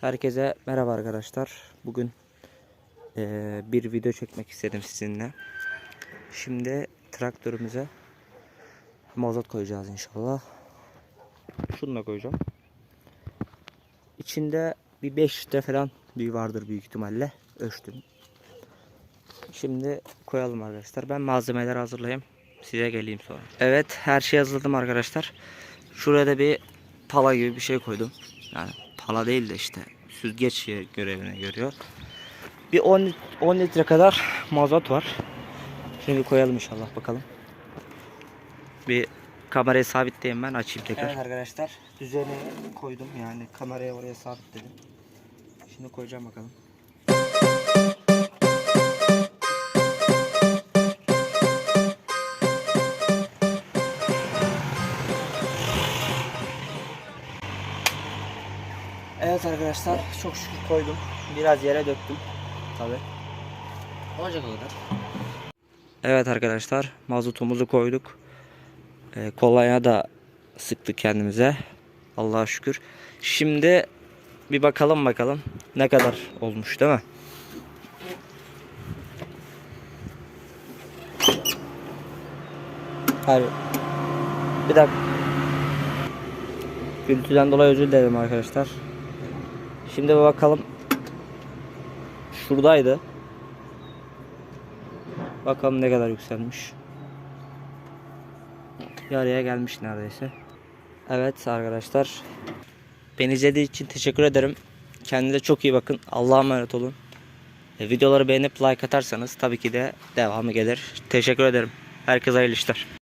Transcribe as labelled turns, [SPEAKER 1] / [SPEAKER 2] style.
[SPEAKER 1] Herkese merhaba arkadaşlar. Bugün eee, bir video çekmek istedim sizinle. Şimdi traktörümüze mazot koyacağız inşallah. Şunu da koyacağım. İçinde bir 5 litre falan bir vardır büyük ihtimalle. Ölçtüm. Şimdi koyalım arkadaşlar. Ben malzemeleri hazırlayayım. Size geleyim sonra. Evet her şeyi hazırladım arkadaşlar. Şuraya da bir pala gibi bir şey koydum. Yani pala değil de işte süzgeç görevini görüyor. Bir 10, lit- 10 litre kadar mazot var. Şimdi koyalım inşallah bakalım. Bir kamerayı sabitleyeyim ben açayım tekrar. Evet arkadaşlar düzeni koydum yani kamerayı oraya sabitledim. Şimdi koyacağım bakalım. Evet arkadaşlar çok şükür koydum. Biraz yere döktüm. Tabi. Olacak o kadar. Evet arkadaşlar mazotumuzu koyduk. Ee, kolonya da sıktık kendimize. Allah'a şükür. Şimdi bir bakalım bakalım ne kadar olmuş değil mi? Hayır. Bir dakika. Gürültüden dolayı özür dilerim arkadaşlar. Şimdi bakalım. Şuradaydı. Bakalım ne kadar yükselmiş. Yarıya gelmiş neredeyse. Evet arkadaşlar. Beni izlediği için teşekkür ederim. Kendinize çok iyi bakın. Allah'a emanet olun. E, videoları beğenip like atarsanız tabii ki de devamı gelir. Teşekkür ederim. Herkese hayırlı işler.